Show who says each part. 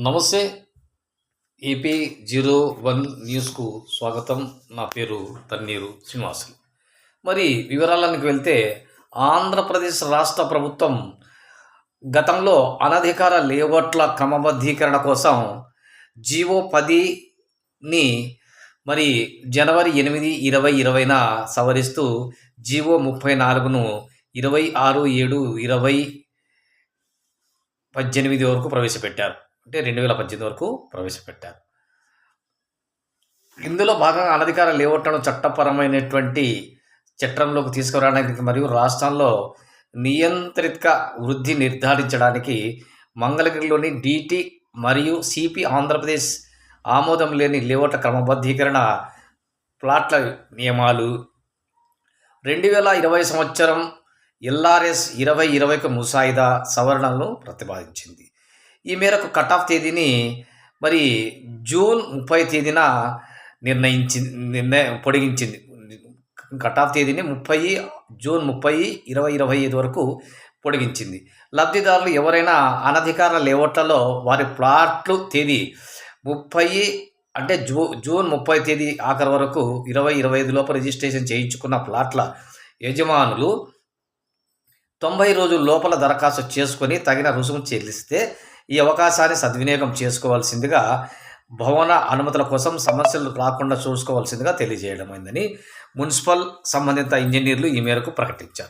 Speaker 1: నమస్తే AP zero one న్యూస్కు స్వాగతం. నా పేరు తన్నీరు శ్రీనివాసులు. మరి వివరాలకు వెళ్తే ఆంధ్రప్రదేశ్ రాష్ట్ర ప్రభుత్వం గతంలో అనధికార లేఅవుట్ల క్రమబద్ధీకరణ కోసం జీవో పదిని మరి జనవరి ఎనిమిది ఇరవై ఇరవైన సవరిస్తూ జీవో ముప్పై నాలుగును ఇరవై ఆరు ఏడు ఇరవై పద్దెనిమిది వరకు ప్రవేశపెట్టారు. అంటే రెండు వేల పద్దెనిమిది వరకు ప్రవేశపెట్టారు. ఇందులో భాగంగా అనధికార లేవట్టడం చట్టపరమైనటువంటి చట్టంలోకి తీసుకురావడానికి మరియు రాష్ట్రంలో నియంత్రిత వృద్ధి నిర్ధారించడానికి మంగళగిరిలోని డిటి మరియు సిపి ఆంధ్రప్రదేశ్ ఆమోదం లేని లేవట క్రమబద్ధీకరణ ప్లాట్ల నియమాలు. రెండు వేల ఇరవై సంవత్సరం ఎల్ఆర్ఎస్ ఇరవై ఇరవైకి ముసాయిదా సవరణలను ప్రతిపాదించింది. ఈ మేరకు కట్ ఆఫ్ తేదీని మరి జూన్ ముప్పై తేదీన నిర్ణయించింది నిర్ణయం పొడిగించింది. కట్ ఆఫ్ తేదీని ముప్పై జూన్ ముప్పై ఇరవై ఇరవై ఐదు వరకు పొడిగించింది. లబ్ధిదారులు ఎవరైనా అనధికార లేఅవుట్లలో వారి ప్లాట్లు తేదీ ముప్పై అంటే జూ జూన్ ముప్పై తేదీ ఆఖరి వరకు ఇరవై ఇరవై ఐదు లోపు రిజిస్ట్రేషన్ చేయించుకున్న ప్లాట్ల యజమానులు తొంభై రోజుల లోపల దరఖాస్తు చేసుకొని తగిన రుసుము చెల్లిస్తే ఈ అవకాశాన్ని సద్వినియోగం చేసుకోవాల్సిందిగా భవన అనుమతుల కోసం సమస్యలు రాకుండా చూసుకోవాల్సిందిగా తెలియజేయడమైందని మున్సిపల్ సంబంధిత ఇంజనీర్లు ఈ మేరకు ప్రకటించారు.